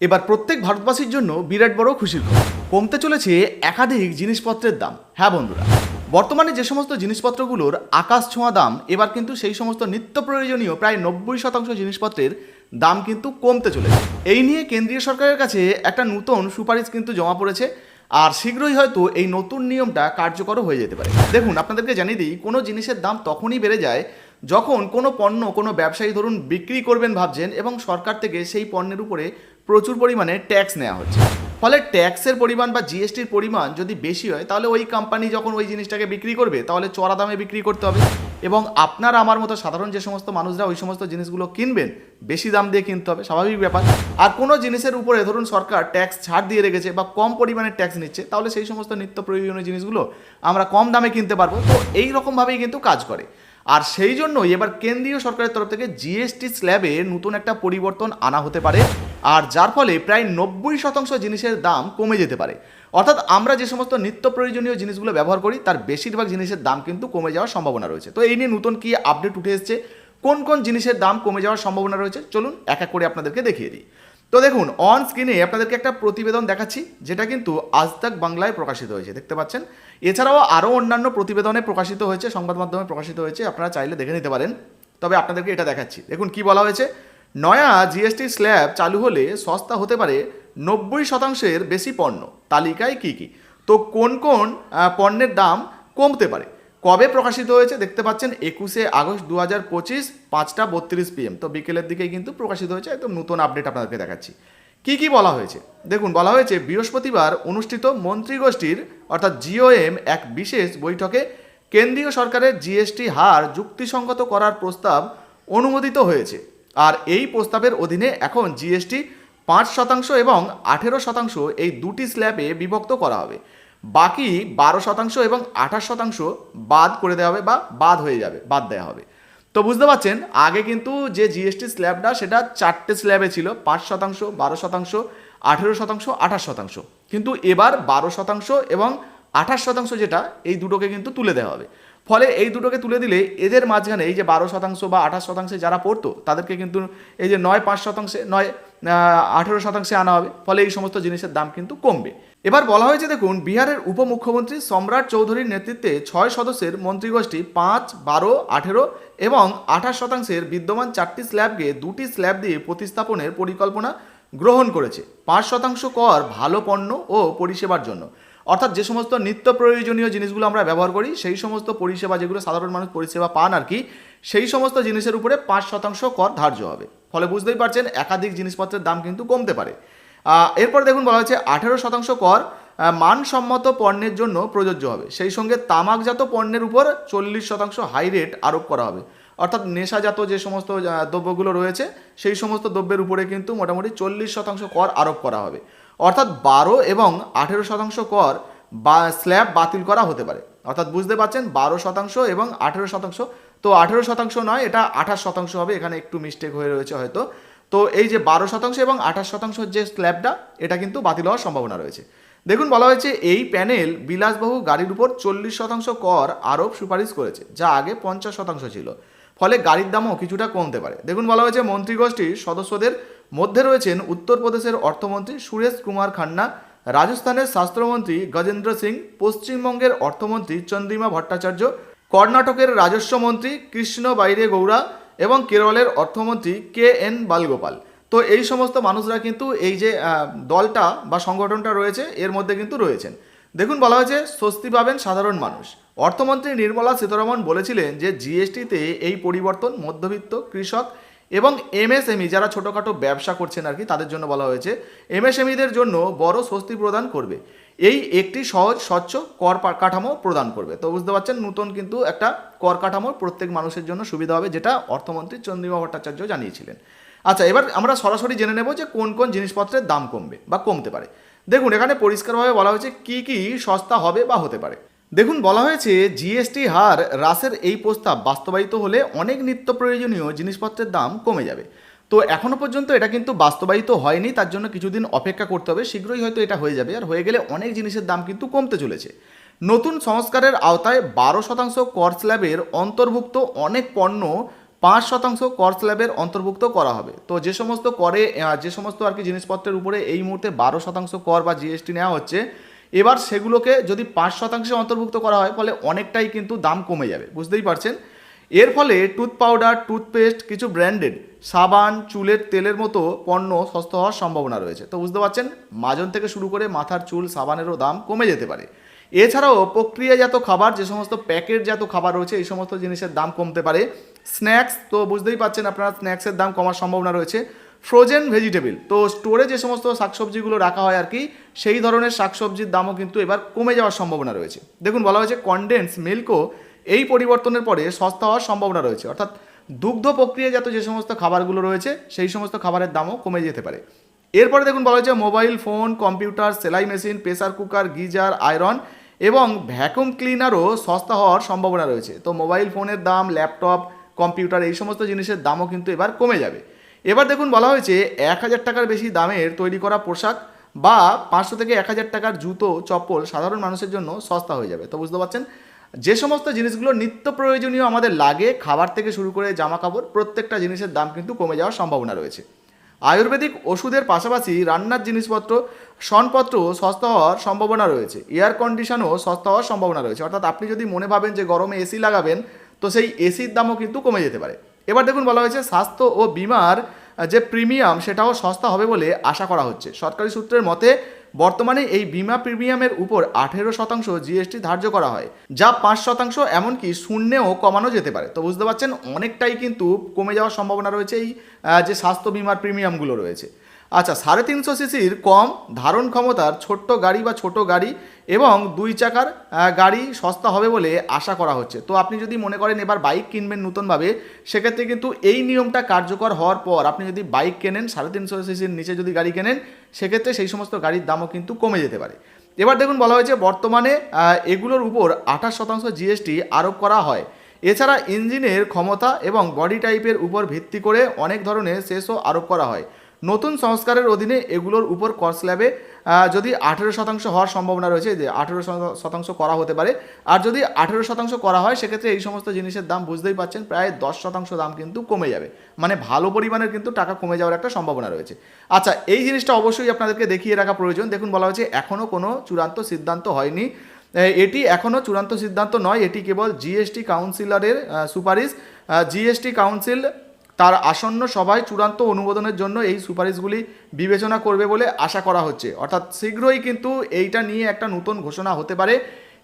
এবার প্রত্যেক ভারতবাসীর জন্য বিরাট বড় খুশির খবর। কমতে চলেছে একাধিক জিনিসপত্রের দাম। হ্যাঁ বন্ধুরা, বর্তমানে যে সমস্ত জিনিসপত্রগুলোর আকাশ ছোঁয়া দাম, এবার কিন্তু সেই সমস্ত নিত্য প্রয়োজনীয় প্রায় নব্বই শতাংশ জিনিসপত্রের দাম কিন্তু কমতে চলেছে। এই নিয়ে কেন্দ্রীয় সরকারের কাছে একটা নতুন সুপারিশ কিন্তু জমা পড়েছে, আর শীঘ্রই হয়তো এই নতুন নিয়মটা কার্যকর হয়ে যেতে পারে। দেখুন, আপনাদেরকে জানিয়ে দিই, কোনো জিনিসের দাম তখনই বেড়ে যায় যখন কোনো পণ্য কোনো ব্যবসায়ী ধরুন বিক্রি করবেন ভাবছেন এবং সরকার থেকে সেই পণ্যের উপরে প্রচুর পরিমাণে ট্যাক্স নেওয়া হচ্ছে। ফলে ট্যাক্সের পরিমাণ বা জিএসটির পরিমাণ যদি বেশি হয়, তাহলে ওই কোম্পানি যখন ওই জিনিসটাকে বিক্রি করবে, তাহলে চড়া দামে বিক্রি করতে হবে। এবং আপনার আমার মতো সাধারণ যে সমস্ত মানুষরা ওই সমস্ত জিনিসগুলো কিনবেন, বেশি দাম দিয়ে কিনতে হবে, স্বাভাবিক ব্যাপার। আর কোনো জিনিসের উপরে ধরুন সরকার ট্যাক্স ছাড় দিয়ে রেখেছে বা কম পরিমাণে ট্যাক্স নিচ্ছে, তাহলে সেই সমস্ত নিত্য প্রয়োজনীয় জিনিসগুলো আমরা কম দামে কিনতে পারব। তো এই রকমভাবেই কিন্তু কাজ করে। আর সেই জন্যই এবার কেন্দ্রীয় সরকারের তরফ থেকে জিএসটি স্ল্যাবে নতুন একটা পরিবর্তন আনা হতে পারে। আর যার ফলে প্রায় নব্বই শতাংশ জিনিসের দাম কমে যেতে পারে। অর্থাৎ আমরা যে সমস্ত নিত্য প্রয়োজনীয় জিনিসগুলো ব্যবহার করি, তার বেশিরভাগ জিনিসের দাম কিন্তু কমে যাওয়ার সম্ভাবনা রয়েছে। তো এই নিয়ে নতুন কি আপডেট উঠে এসেছে? কোন কোন জিনিসের দাম কমে যাওয়ার সম্ভাবনা রয়েছে? চলুন এক এক করে আপনাদেরকে দেখিয়ে দিই। তো দেখুন অন স্ক্রিনে আপনাদেরকে একটা প্রতিবেদন দেখাচ্ছি, যেটা কিন্তু আজ তাক বাংলায় প্রকাশিত হয়েছে, দেখতে পাচ্ছেন? এছাড়াও আরও অন্যান্য প্রতিবেদনে প্রকাশিত হয়েছে, সংবাদ মাধ্যমে প্রকাশিত হয়েছে, আপনারা চাইলে দেখে নিতে পারেন। তবে আপনাদেরকে এটা দেখাচ্ছি। দেখুন কি বলা হয়েছে? নয়া জিএসটি স্ল্যাব চালু হলে সস্তা হতে পারে নব্বই শতাংশের বেশি পণ্য। তালিকায় কি কি? তো কোন কোন পণ্যের দাম কমতে পারে? কবে প্রকাশিত হয়েছে দেখতে পাচ্ছেন একুশে আগস্ট দু হাজার পঁচিশ, পাঁচটা বত্রিশ পিএম তো বিকেলের দিকেই কিন্তু প্রকাশিত হয়েছে, একদম নতুন আপডেট আপনাদেরকে দেখাচ্ছি। কি কি বলা হয়েছে? দেখুন, বলা হয়েছে বৃহস্পতিবার অনুষ্ঠিত মন্ত্রীগোষ্ঠীর, অর্থাৎ জিওএম, এক বিশেষ বৈঠকে কেন্দ্রীয় সরকারের জিএসটি হার যুক্তিসঙ্গত করার প্রস্তাব অনুমোদিত হয়েছে। আর এই প্রস্তাবের অধীনে এখন জিএসটি পাঁচ শতাংশ এবং আঠেরো শতাংশ এই দুটি স্ল্যাবে বিভক্ত করা হবে। বাকি বারো শতাংশ এবং আঠাশ শতাংশ বাদ করে দেওয়া হবে বা বাদ হয়ে যাবে, বাদ দেওয়া হবে। তো বুঝতে পারছেন, আগে কিন্তু যে জিএসটি স্ল্যাবটা সেটা চারটে স্ল্যাবে ছিল, পাঁচ শতাংশ, বারো শতাংশ, আঠেরো শতাংশ, আঠাশ শতাংশ। কিন্তু এবার বারো শতাংশ এবং আঠাশ শতাংশ যেটা, এই দুটোকে কিন্তু তুলে দেওয়া হবে। ফলে এই দুটোকে তুলে দিলে এদের মাঝখানে এই যে বারো শতাংশ বা আঠাশ শতাংশে যারা পড়তো, তাদেরকে কিন্তু এই যে নয়, পাঁচ শতাংশে, নয় আঠেরো শতাংশে আনা হবে। ফলে এই সমস্ত জিনিসের দাম কিন্তু কমবে। এবার বলা হয়েছে, দেখুন, বিহারের উপমুখ্যমন্ত্রী সম্রাট চৌধুরীর নেতৃত্বে ছয় সদস্যের মন্ত্রীগোষ্ঠী পাঁচ, বারো, আঠেরো এবং আঠাশ শতাংশের বিদ্যমান চারটি স্ল্যাবকে দুটি স্ল্যাব দিয়ে প্রতিস্থাপনের পরিকল্পনা গ্রহণ করেছে। পাঁচ শতাংশ কর, ভালো পণ্য ও পরিষেবার জন্য। অর্থাৎ যে সমস্ত নিত্য প্রয়োজনীয় জিনিসগুলো আমরা ব্যবহার করি, সেই সমস্ত পরিষেবা যেগুলো সাধারণ মানুষ পরিষেবা পান আর কি, সেই সমস্ত জিনিসের উপরে পাঁচ শতাংশ কর ধার্য হবে। ফলে বুঝতেই পারছেন, একাধিক জিনিসপত্রের দাম কিন্তু কমতে পারে। এরপর দেখুন বলা হয়েছে, আঠেরো শতাংশ কর মানসম্মত পণ্যের জন্য প্রযোজ্য হবে। সেই সঙ্গে তামাকজাত পণ্যের উপর চল্লিশ শতাংশ হাই রেট আরোপ করা হবে। অর্থাৎ নেশাজাত যে সমস্ত দ্রব্যগুলো রয়েছে, সেই সমস্ত দ্রব্যের উপরে কিন্তু মোটামুটি চল্লিশ শতাংশ কর আরোপ করা হবে। অর্থাৎ বারো এবং আঠেরো শতাংশ কর বা স্ল্যাব বাতিল করা হতে পারে। অর্থাৎ বুঝতে পারছেন, বারো শতাংশ এবং আঠেরো শতাংশ। তো আঠেরো শতাংশ নয়, এটা আঠাশ শতাংশ হবে, এখানে একটু মিস্টেক হয়ে রয়েছে হয়তো। তো এই যে বারো শতাংশ এবং আঠাশ শতাংশ যে স্ল্যাবটা, এটা কিন্তু বাতিল হওয়ার সম্ভাবনা রয়েছে। দেখুন, বলা হয়েছে এই প্যানেল বিলাসবহু গাড়ির উপর চল্লিশ শতাংশ কর আরোপ সুপারিশ করেছে, যা আগে পঞ্চাশ শতাংশ ছিল। ফলে গাড়ির দামও কিছুটা কমতে পারে। দেখুন, বলা হয়েছে মন্ত্রীগোষ্ঠীর সদস্যদের মধ্যে রয়েছেন উত্তরপ্রদেশের অর্থমন্ত্রী সুরেশ কুমার খান্না, রাজস্থানের স্বাস্থ্যমন্ত্রী গজেন্দ্র সিং, পশ্চিমবঙ্গের অর্থমন্ত্রী চন্দ্রিমা ভট্টাচার্য, কর্ণাটকের রাজস্ব মন্ত্রী কৃষ্ণ বাইরে গৌড়া এবং কেরলের অর্থমন্ত্রী কে এন বালগোপাল। তো এই সমস্ত মানুষরা কিন্তু এই যে দলটা বা সংগঠনটা রয়েছে, এর মধ্যে কিন্তু রয়েছেন। দেখুন, বলা হয়েছে, স্বস্তি পাবেন সাধারণ মানুষ। অর্থমন্ত্রী নির্মলা সীতারমন বলেছিলেন যে জিএসটিতে এই পরিবর্তন মধ্যবিত্ত কৃষক এবং এমএসএমই যারা ছোটোখাটো ব্যবসা করছেন আর কি, তাদের জন্য বলা হয়েছে এমএসএমইদের জন্য বড় স্বস্তি প্রদান করবে। এই একটি সহজ, স্বচ্ছ কর কাঠামো প্রদান করবে। তো বুঝতে পারছেন, নতুন কিন্তু একটা কর কাঠামো প্রত্যেক মানুষের জন্য সুবিধা হবে, যেটা অর্থমন্ত্রী চন্দ্রিমা ভট্টাচার্য জানিয়েছিলেন। আচ্ছা এবার আমরা সরাসরি জেনে নেব যে কোন কোন জিনিসপত্রের দাম কমবে বা কমতে পারে। দেখুন, এখানে পরিষ্কারভাবে বলা হয়েছে কি কি সস্তা হবে বা হতে পারে। দেখুন, বলা হয়েছে জিএসটি হার হ্রাসের এই প্রস্তাব বাস্তবায়িত হলে অনেক নিত্য প্রয়োজনীয় জিনিসপত্রের দাম কমে যাবে। তো এখনও পর্যন্ত এটা কিন্তু বাস্তবায়িত হয়নি, তার জন্য কিছুদিন অপেক্ষা করতে হবে। শীঘ্রই হয়তো এটা হয়ে যাবে, আর হয়ে গেলে অনেক জিনিসের দাম কিন্তু কমতে চলেছে। নতুন সংস্কারের আওতায় বারো শতাংশ কর স্ল্যাবের অন্তর্ভুক্ত অনেক পণ্য পাঁচ শতাংশ কর স্ল্যাবের অন্তর্ভুক্ত করা হবে। তো যে সমস্ত করে যে সমস্ত আর কি জিনিসপত্রের উপরে এই মুহূর্তে বারো শতাংশ কর বা জিএসটি নেওয়া হচ্ছে এবার সেগুলোকে যদি পাঁচ শতাংশে অন্তর্ভুক্ত করা হয়, ফলে অনেকটাই কিন্তু দাম কমে যাবে। বুঝতেই পারছেন? এর ফলে টুথ পাউডার টুথপেস্ট কিছু ব্র্যান্ডেড সাবান, চুলের তেলের মতো পণ্য সস্তা হওয়ার সম্ভাবনা রয়েছে। তো বুঝতে পারছেন? মাজন থেকে শুরু করে মাথার চুল, সাবানেরও দাম কমে যেতে পারে। এছাড়াও প্রক্রিয়াজাত খাবার, যে সমস্ত প্যাকেটজাত খাবার রয়েছে, এই সমস্ত জিনিসের দাম কমতে পারে। স্ন্যাক্স, তো বুঝতেই পাচ্ছেন আপনারা, স্ন্যাক্সের দাম কমার সম্ভাবনা রয়েছে। ফ্রোজেন ভেজিটেবল তো স্টোরে যে সমস্ত শাকসবজিগুলো রাখা হয় আর কি, সেই ধরনের শাকসবজির দামও কিন্তু এবার কমে যাওয়ার সম্ভাবনা রয়েছে। দেখুন, বলা হয়েছে কনডেন্স মিল্কও এই পরিবর্তনের পরে সস্তা হওয়ার সম্ভাবনা রয়েছে। অর্থাৎ দুগ্ধ প্রক্রিয়াজাত যে সমস্ত খাবারগুলো রয়েছে, সেই সমস্ত খাবারের দামও কমে যেতে পারে। এরপরে দেখুন, বলা হয়েছে মোবাইল ফোন কম্পিউটার সেলাই machine pressure cooker geyser iron এবং ভ্যাকুম ক্লিনারও সস্তা হওয়ার সম্ভাবনা রয়েছে। তো মোবাইল ফোনের দাম ল্যাপটপ কম্পিউটার এই সমস্ত জিনিসের দামও কিন্তু এবার কমে যাবে। এবার দেখুন বলা হয়েছে এক হাজার টাকার বেশি দামের তৈরি করা পোশাক বা পাঁচশো থেকে এক হাজার টাকার জুতো, চপ্পল সাধারণ মানুষের জন্য সস্তা হয়ে যাবে। তো বুঝতে পারছেন? যে সমস্ত জিনিসগুলো নিত্য প্রয়োজনীয় আমাদের লাগে, খাবার থেকে শুরু করে জামা কাপড় প্রত্যেকটা জিনিসের দাম কিন্তু কমে যাওয়ার সম্ভাবনা রয়েছে। আয়ুর্বেদিক ওষুধের পাশাপাশি রান্নার জিনিসপত্র সনপত্র সস্তা হওয়ার সম্ভাবনা রয়েছে। এয়ার কন্ডিশনও সস্তা হওয়ার সম্ভাবনা রয়েছে। অর্থাৎ আপনি যদি মনে ভাবেন যে গরমে এসি লাগাবেন, তো সেই এসির দামও কিন্তু কমে যেতে পারে। এবার দেখুন বলা হয়েছে, স্বাস্থ্য ও বিমার যে প্রিমিয়াম সেটাও সস্তা হবে বলে আশা করা হচ্ছে। সরকারি সূত্রের মতে, বর্তমানে এই বিমা প্রিমিয়ামের উপর আঠেরো শতাংশ জিএসটি ধার্য করা হয়, যা পাঁচ শতাংশ এমনকি শূন্যেও কমানো যেতে পারে। তো বুঝতে পারছেন, অনেকটাই কিন্তু কমে যাওয়ার সম্ভাবনা রয়েছে এই যে স্বাস্থ্য বিমার প্রিমিয়ামগুলো রয়েছে। আচ্ছা সাড়ে তিনশো সিসির কম ধারণ ক্ষমতার ছোট্ট গাড়ি বা ছোট গাড়ি এবং দুই চাকার গাড়ি সস্তা হবে বলে আশা করা হচ্ছে। তো আপনি যদি মনে করেন এবার বাইক কিনবেন নতুনভাবে, সেক্ষেত্রে কিন্তু এই নিয়মটা কার্যকর হওয়ার পর আপনি যদি বাইক কেনেন, সাড়ে তিনশো সিসির নিচে যদি গাড়ি কেনেন, সেক্ষেত্রে সেই সমস্ত গাড়ির দামও কিন্তু কমে যেতে পারে। এবার দেখুন, বলা হয়েছে বর্তমানে এগুলোর উপর আঠাশ শতাংশ জিএসটি আরোপ করা হয়। এছাড়া ইঞ্জিনের ক্ষমতা এবং বডি টাইপের উপর ভিত্তি করে অনেক ধরনের সেসও আরোপ করা হয়। নতুন সংস্কারের অধীনে এগুলোর উপর কর স্ল্যাবে যদি আঠেরো শতাংশ হওয়ার সম্ভাবনা রয়েছে, যে আঠেরো শতাংশ করা হতে পারে। আর যদি আঠেরো শতাংশ করা হয়, সেক্ষেত্রে এই সমস্ত জিনিসের দাম বুঝতেই পাচ্ছেন প্রায় দশ শতাংশ দাম কিন্তু কমে যাবে। মানে ভালো পরিমাণের কিন্তু টাকা কমে যাওয়ার একটা সম্ভাবনা রয়েছে। আচ্ছা এই জিনিসটা অবশ্যই আপনাদেরকে দেখিয়ে রাখা প্রয়োজন। দেখুন, বলা হয়েছে এখনও কোনো চূড়ান্ত সিদ্ধান্ত হয়নি। এটি এখনও চূড়ান্ত সিদ্ধান্ত নয়, এটি কেবল জিএসটি কাউন্সিলরের সুপারিশ। জিএসটি কাউন্সিল তার আসন্ন সভায় চূড়ান্ত অনুমোদনের জন্য এই সুপারিশগুলি বিবেচনা করবে বলে আশা করা হচ্ছে। অর্থাৎ শীঘ্রই কিন্তু এইটা নিয়ে একটা নতুন ঘোষণা হতে পারে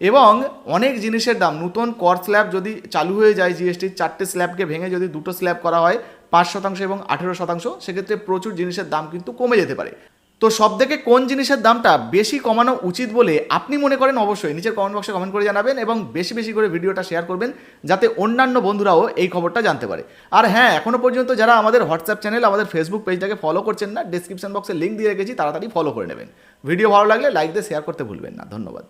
এবং অনেক জিনিসের দাম, নতুন কর স্ল্যাব যদি চালু হয়ে যায় জিএসটির চারটে স্ল্যাবকে ভেঙে যদি দুটো স্ল্যাব করা হয়, পাঁচ শতাংশ এবং আঠেরো শতাংশ, সেক্ষেত্রে প্রচুর জিনিসের দাম কিন্তু কমে যেতে পারে। তো সব থেকে কোন জিনিসের দামটা বেশি কমানো উচিত বলে আপনি মনে করেন? অবশ্যই নিচের কমেন্ট বক্সে কমেন্ট করে জানাবেন এবং বেশি বেশি করে ভিডিওটা শেয়ার করবেন যাতে অন্যান্য বন্ধুরাও এই খবরটা জানতে পারে। আর হ্যাঁ এখনও পর্যন্ত যারা আমাদের হোয়াটসঅ্যাপ চ্যানেল আমাদের ফেসবুক পেজটাকে ফলো করছেন না ডিসক্রিপশন বক্সে লিঙ্ক দিয়ে রেখেছি, তাড়াতাড়ি ফলো করে নেবেন। ভিডিও ভালো লাগলে লাইক দিয়ে শেয়ার করতে ভুলবেন না। ধন্যবাদ।